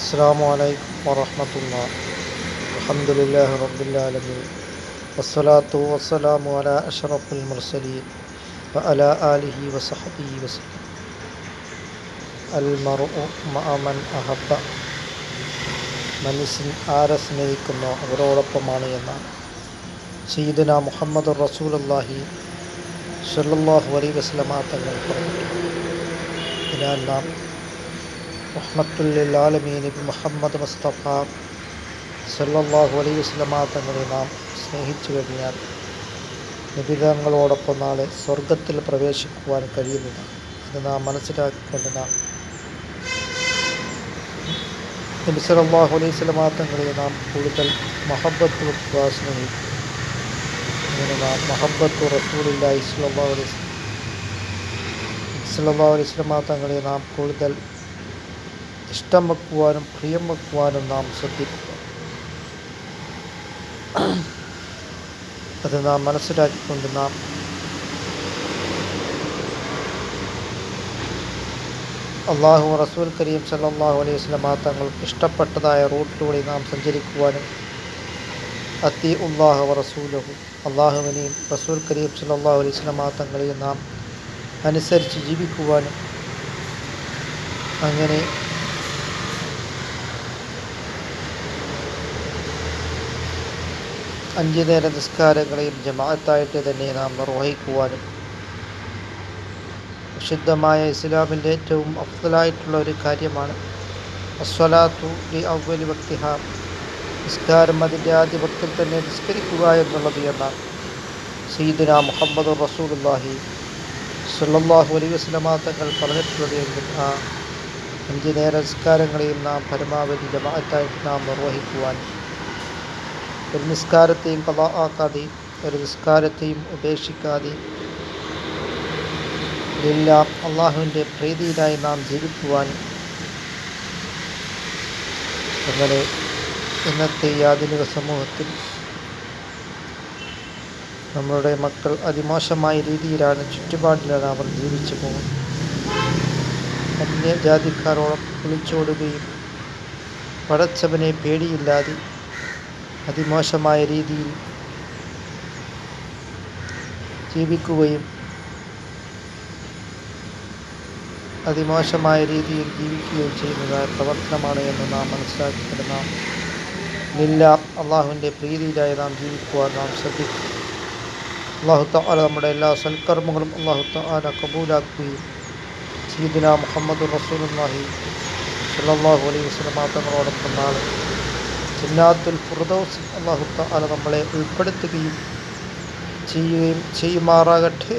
السلام عليكم ورحمة الله الحمد لله رب العالمين والصلاة والسلام على أشرف المرسلين وعلى آله وصحبه وسلم المرء مع من أحب മനുഷ്യൻ ആരെ സ്നേഹിക്കുന്നോ അവരോടൊപ്പമാണ് എന്നാണ് സയ്യിദന മുഹമ്മദ് റസൂലുള്ളാഹി സല്ലല്ലാഹു അലൈഹി വസല്ലമ തങ്ങൾ പറഞ്ഞു അതിനാൽ നാം നബി മുഹമ്മദ് മുസ്തഫ സല്ലല്ലാഹു അലൈ വസല്ലമ തങ്ങളെ നാം സ്നേഹിച്ചു കഴിഞ്ഞാൽ നിബിതങ്ങളോടൊപ്പം നാളെ സ്വർഗത്തിൽ പ്രവേശിക്കുവാൻ കഴിയുന്നതാണ് ഇത് നാം മനസ്സിലാക്കിക്കൊണ്ട് നാം നബി സല്ലല്ലാഹു അലൈഹി വസല്ലമ തങ്ങളെ നാം കൂടുതൽ മഹബത്ത് വെക്കുക സ്നേഹിക്കും അങ്ങനെ നാം മഹബത്തു റസൂലില്ലാഹി സ്വല്ലല്ലാഹു അലൈഹി വസല്ലം അലൈഹി വസല്ലമ തങ്ങളെ നാം കൂടുതൽ ഇഷ്ടം വെക്കുവാനും പ്രിയം വെക്കുവാനും നാം ശ്രദ്ധിക്കുക. അത് നാം മനസ്സിലാക്കിക്കൊണ്ട് നാം അള്ളാഹു റസൂൽ കരീം സല്ലാഹു അലൈഹി വസല്ലമ തങ്ങൾക്ക് ഇഷ്ടപ്പെട്ടതായ റൂട്ടിലൂടെ നാം സഞ്ചരിക്കുവാനും അത്തി ഉള്ളാഹു റസൂലഹു അള്ളാഹുവിനെയും റസൂൽ കരീം സല്ലാഹു അലൈഹി വസല്ലമ തങ്ങളെയും നാം അനുസരിച്ച് ജീവിക്കുവാനും അങ്ങനെ അഞ്ചു നേര നിസ്കാരങ്ങളെയും ജമാഅത്തായിട്ട് തന്നെ നാം നിർവഹിക്കുവാനും വിശുദ്ധമായ ഇസ്ലാമിന്റെ ഏറ്റവും അഫ്ദലായിട്ടുള്ള ഒരു കാര്യമാണ് അസ്വലാത്തു ലി അവലി ഭക്തിഹ നിസ്കാരം അതിന്റെ ആദ്യ ഭക്തിൽ തന്നെ നിസ്കരിക്കുക എന്നുള്ളത് എന്ന സീദുന മുഹമ്മദ് റസൂലുള്ളാഹി സുല്ലാഹു അലൈഹി വസല്ലമ തങ്ങൾ പറഞ്ഞിട്ടുള്ളത് എങ്കിൽ ആ അഞ്ച് നേര നിസ്കാരങ്ങളെയും നാം പരമാവധി ജമാഅത്തായിട്ട് നാം നിർവഹിക്കുവാനും ഒരു നിസ്കാരത്തെയും കഥ ആക്കാതെ ഒരു നിസ്കാരത്തെയും ഉപേക്ഷിക്കാതെ എല്ലാം അള്ളാഹുവിന്റെ പ്രീതിയിലായി നാം ജീവിക്കുവാൻ അങ്ങനെ ഇന്നത്തെ ഈ ആധുനിക സമൂഹത്തിൽ നമ്മളുടെ മക്കൾ അതിമോശമായ രീതിയിലാണ് ചുറ്റുപാടിലാണ് അവർ ജീവിച്ചു പോകുന്നത്. അന്യജാതിക്കാരോളം വിളിച്ചോടുകയും പടച്ചവനെ പേടിയില്ലാതെ അതിമോശമായ രീതിയിൽ ജീവിക്കുകയും അതിമോശമായ രീതിയിൽ ജീവിക്കുകയും ചെയ്യുന്നതായ പ്രവർത്തനമാണ് എന്ന് നാം മനസ്സിലാക്കിയിട്ട് നാം നില്ല അള്ളാഹുവിന്റെ പ്രീതിയിലായി നാം ജീവിക്കുവാൻ നാം ശ്രദ്ധിക്കും അള്ളാഹു താല നമ്മുടെ എല്ലാ സൽക്കർമ്മങ്ങളും അള്ളാഹു താല കബൂലാക്കുകയും സീദിന മുഹമ്മദ് റസൂലുല്ലാഹി സല്ലാഹു അലൈഹി വസല്ലമ തങ്ങളോടൊപ്പം നാളെ ജന്നാത്തുൽ ഫുർദൗസ് അള്ളാഹു താല നമ്മളെ ഉൾപ്പെടുത്തുകയും ചെയ്യുകയും ചെയ്യുമാറാകട്ടെ.